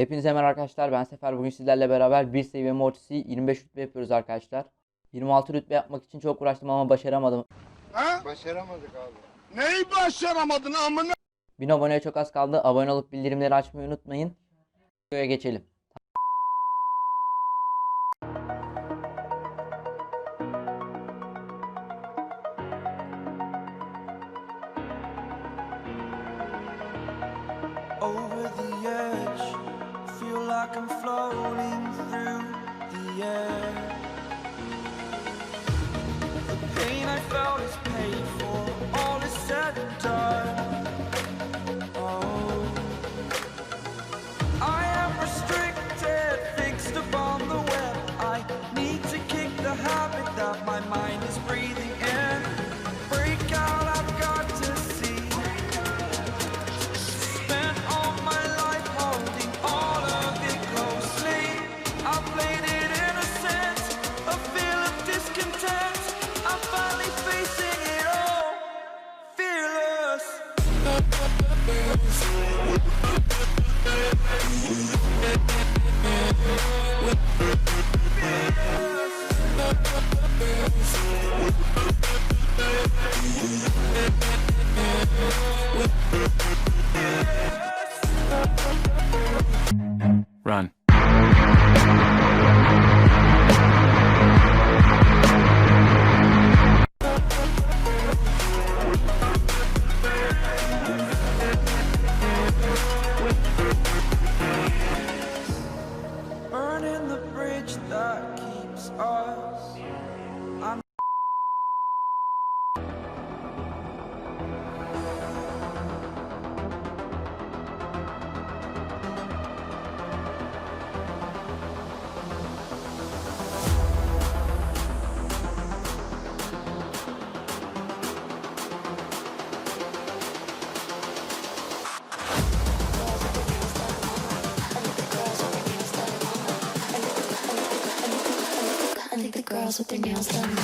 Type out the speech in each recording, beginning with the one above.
Hepinize merhaba arkadaşlar. Ben Sefer. Bugün sizlerle beraber bir seviye Mortis'i 25 rütbe yapıyoruz arkadaşlar. 26 rütbe yapmak için çok uğraştım ama başaramadım. Ha? Başaramadık abi. Neyi başaramadın amına? 1000 aboneye çok az kaldı. Abone olup bildirimleri açmayı unutmayın. Videoya geçelim. Floating through the air. Run. Think the girls with their nails done now.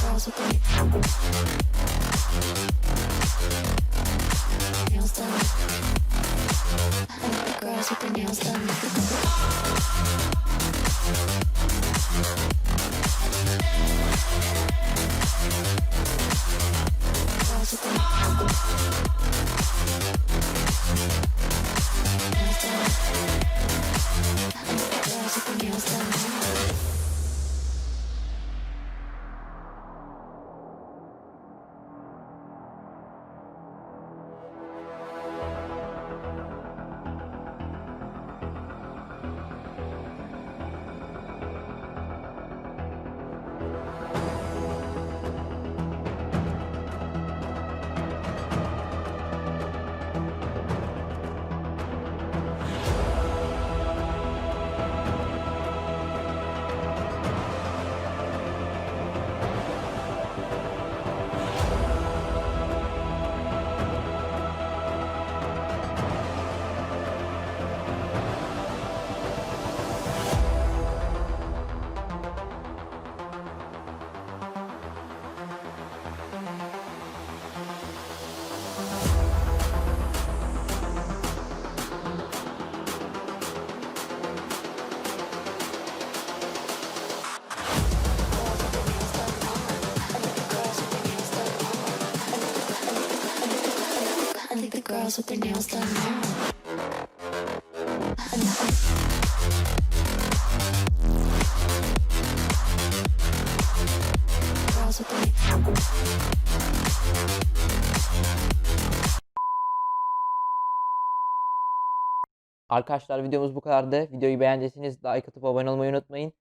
Girls with their nails done. The girls with their nails done. Если ты не устанешь girls with their nails done now. Girls with their Arkadaşlar videomuz bu kadardı. Videoyu beğendiyseniz like atıp abone olmayı unutmayın.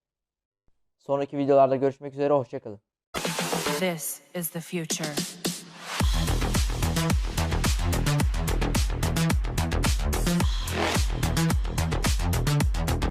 Sonraki videolarda görüşmek üzere. Hoşçakalın. This is the future. Thank you.